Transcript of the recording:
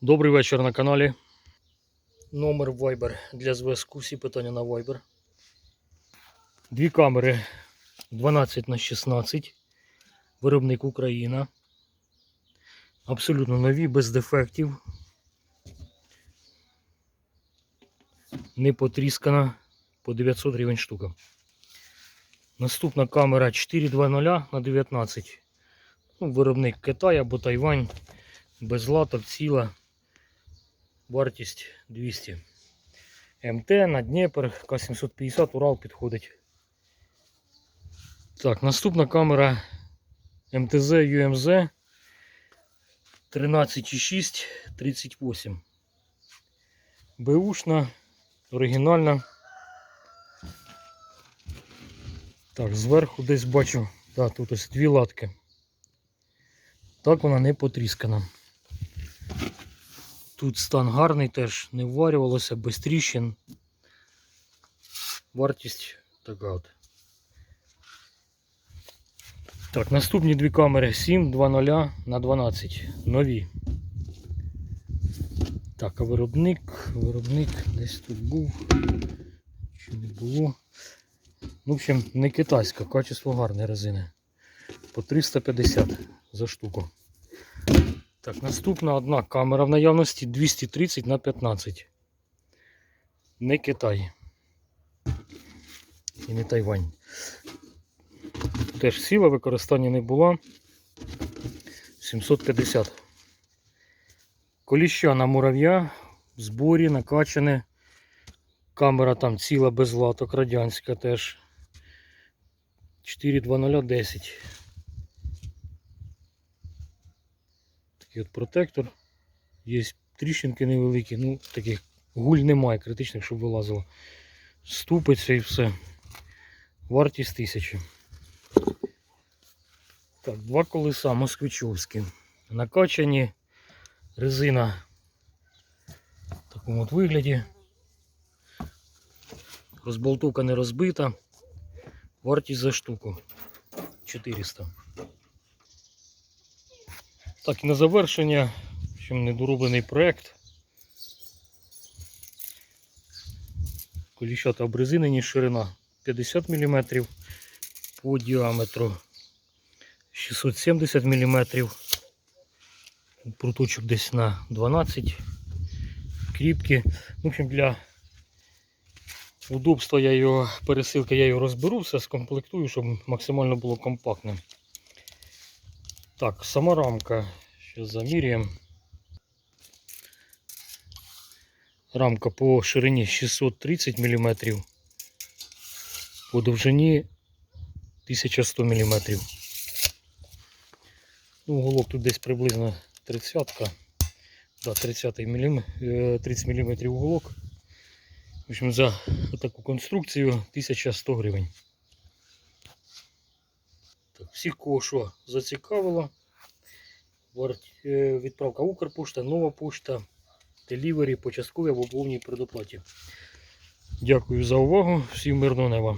Добрий вечір на каналі. Номер Viber для зв'язку. Всі питання на Viber. Дві камери 12 на 16. Виробник Україна. Абсолютно нові, без дефектів. Не потріскана по 900 гривень штука. Наступна камера 420 на 19. Ну, виробник Китай або Тайвань. Без латок ціла. Вартість 200. МТ на Дніпр, К750 Урал підходить. Так, наступна камера МТЗ UMZ 13,6 38. Бушна, оригінальна. Так, зверху десь бачу, так, тут ось дві латки. Так вона не потріскана. Тут стан гарний теж, не вварювалося, без тріщин. Вартість така от. Так, наступні дві камери 7, 2.0 на 12. Нові. Так, а виробник, виробник десь тут був. Чи не було. Ну, в общем, не китайська, качество гарне резини. По 350 за штуку. Так, наступна одна камера в наявності 230 на 15. Не Китай. І не Тайвань. Теж сіла, використання не було. 750. Коліща на мурав'я, в зборі, накачане. Камера там ціла без латок, радянська теж. 42010. Такий от протектор. Є тріщинки невеликі, ну таких гуль немає критичних, щоб вилазило. Ступиться і все. Вартість 1000. Так, два колеса москвичовські. Накачані. Резина в такому от вигляді. Розболтовка не розбита. Вартість за штуку 400. Так, і на завершення, общем, недороблений проект. Коліщата обрезинені, ширина 50 мм, по діаметру 670 мм. Пруточок десь на 12 кріпки. В общем, для удобства я його, пересилки я його розберу, все скомплектую, щоб максимально було компактним. Так, сама рамка. Сейчас заміряємо. Рамка по ширині 630 мм, по довжині 1100 мм. Ну, уголок тут десь приблизно 30 да, 30 мм, 30 мм уголок. В общем, за таку конструкцію 1100 гривень. Так, всіх, кого що зацікавило. Е, Відправка Укрпошта, нова пошта, делівері, початкові або повній предоплаті. Дякую за увагу. Всім мирного неба.